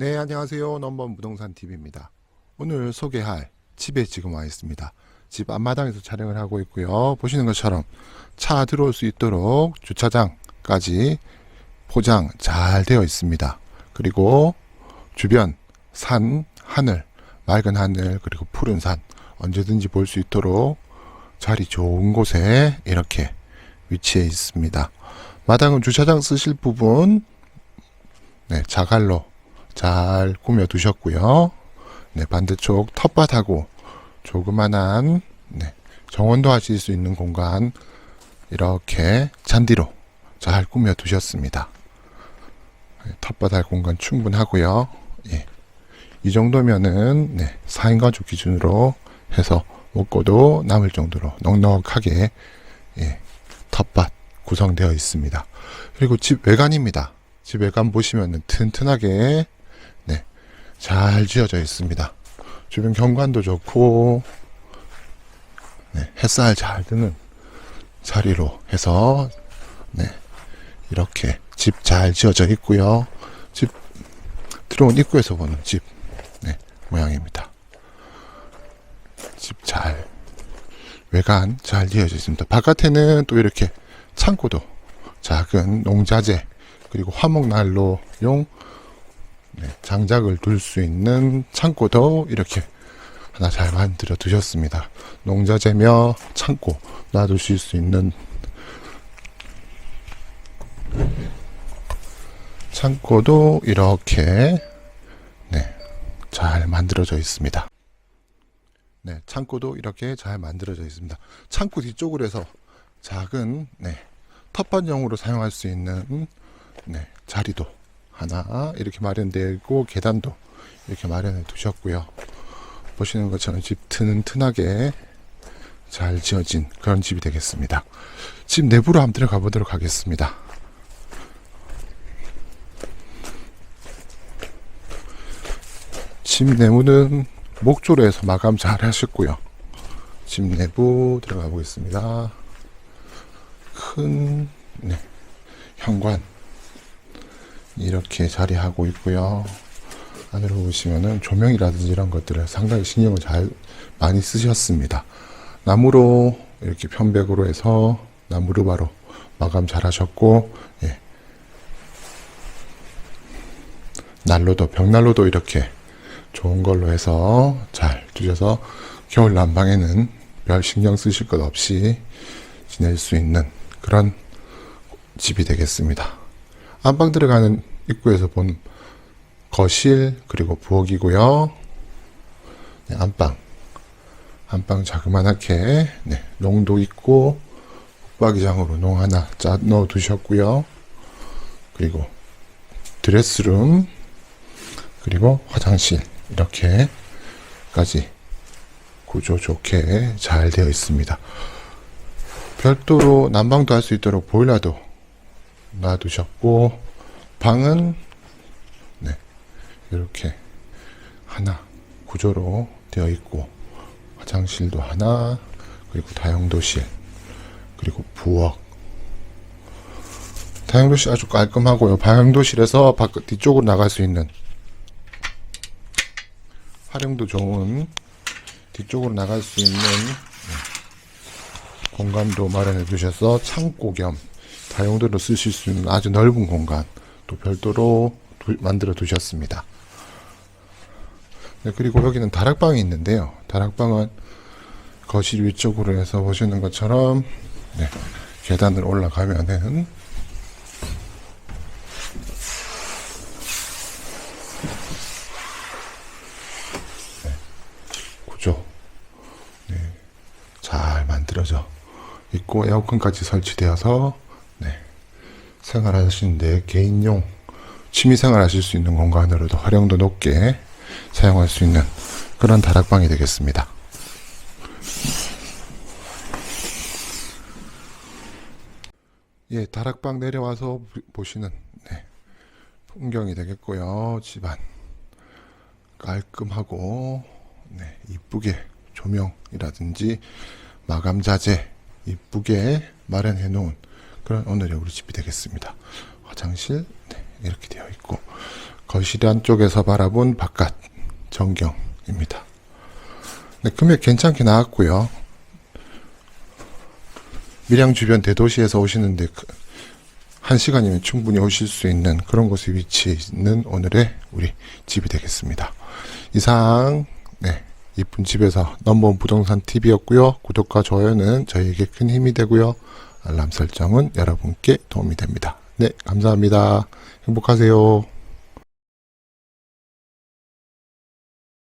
네, 안녕하세요. 넘버 부동산 TV입니다. 오늘 소개할 집에 지금 와 있습니다. 집 앞마당에서 촬영을 하고 있고요. 보시는 것처럼 차 들어올 수 있도록 주차장까지 포장 잘 되어 있습니다. 그리고 주변 산, 하늘, 맑은 하늘, 그리고 푸른 산 언제든지 볼 수 있도록 자리 좋은 곳에 이렇게 위치해 있습니다. 마당은 주차장 쓰실 부분 네, 자갈로 잘 꾸며 두셨고요. 네, 반대쪽 텃밭하고 조그만한 네, 정원도 하실 수 있는 공간 이렇게 잔디로 잘 꾸며 두셨습니다. 네, 텃밭 할 공간 충분하고요. 예. 이 정도면은 네, 4인 가족 기준으로 해서 먹고도 남을 정도로 넉넉하게 예, 텃밭 구성되어 있습니다. 그리고 집 외관입니다. 집 외관 보시면 튼튼하게 네, 잘 지어져 있습니다. 주변 경관도 좋고 네, 햇살 잘 드는 자리로 해서 네, 이렇게 집 잘 지어져 있고요. 집 들어온 입구에서 보는 집 네, 모양입니다. 집 잘 외관 잘 지어져 있습니다. 바깥에는 또 이렇게 창고도 작은 농자재 그리고 화목난로용 네, 장작을 둘 수 있는 창고도 이렇게 하나 잘 만들어 두셨습니다. 농자재며 창고 놔두실 수 있는 창고도 이렇게 네, 잘 만들어져 있습니다. 네, 창고도 이렇게 잘 만들어져 있습니다. 창고 뒤쪽으로 해서 작은 네, 텃밭용으로 사용할 수 있는 네, 자리도 하나 이렇게 마련되어 있고 계단도 이렇게 마련해 두셨고요. 보시는 것처럼 집 튼튼하게 잘 지어진 그런 집이 되겠습니다. 집 내부로 한번 들어가 보도록 하겠습니다. 집 내부는 목조로 해서 마감 잘 하셨고요. 집 내부 들어가 보겠습니다. 큰 네, 현관 이렇게 자리하고 있고요. 안으로 보시면은 조명이라든지 이런 것들을 상당히 신경을 잘 많이 쓰셨습니다. 나무로 이렇게 편백으로 해서 나무로 바로 마감 잘 하셨고 예. 난로도 벽난로도 이렇게 좋은 걸로 해서 잘 두셔서 겨울 난방에는 별 신경 쓰실 것 없이 지낼 수 있는 그런 집이 되겠습니다. 안방 들어가는 입구에서 본 거실 그리고 부엌이고요. 네, 안방 안방 자그만하게 네, 농도 있고 붙박이장으로 농 하나 짜 넣어 두셨고요. 그리고 드레스룸 그리고 화장실 이렇게까지 구조 좋게 잘 되어 있습니다. 별도로 난방도 할 수 있도록 보일러도 놔두셨고 방은 네, 이렇게 하나 구조로 되어 있고 화장실도 하나 그리고 다용도실 그리고 부엌 다용도실 아주 깔끔하고요. 다용도실에서 바깥 뒤쪽으로 나갈 수 있는 활용도 좋은 뒤쪽으로 나갈 수 있는 네, 공간도 마련해 두셔서 창고 겸 다용도로 쓰실 수 있는 아주 넓은 공간 또 별도로 두- 만들어 두셨습니다. 네, 그리고 여기는 다락방이 있는데요. 다락방은 거실 위쪽으로 해서 보시는 것처럼 네, 계단을 올라가면은 구조 네, 잘 만들어져 있고 에어컨까지 설치되어서 네, 생활하시는데 개인용 취미 생활 하실 수 있는 공간으로도 활용도 높게 사용할 수 있는 그런 다락방이 되겠습니다. 예, 다락방 내려와서 보- 보시는 네, 풍경이 되겠고요. 집안 깔끔하고 네, 이쁘게 조명이라든지 마감 자재 이쁘게 마련해 놓은 그런 오늘의 우리 집이 되겠습니다. 화장실 네, 이렇게 되어 있고 거실 안쪽에서 바라본 바깥 전경입니다. 네, 금액 괜찮게 나왔고요. 밀양 주변 대도시에서 오시는데 그- 한 시간이면 충분히 오실 수 있는 그런 곳에 위치해 있는 오늘의 우리 집이 되겠습니다. 이상 네 이쁜 집에서 넘버원 부동산 TV였고요. 구독과 좋아요는 저희에게 큰 힘이 되고요. 알람 설정은 여러분께 도움이 됩니다. 네 감사합니다. 행복하세요.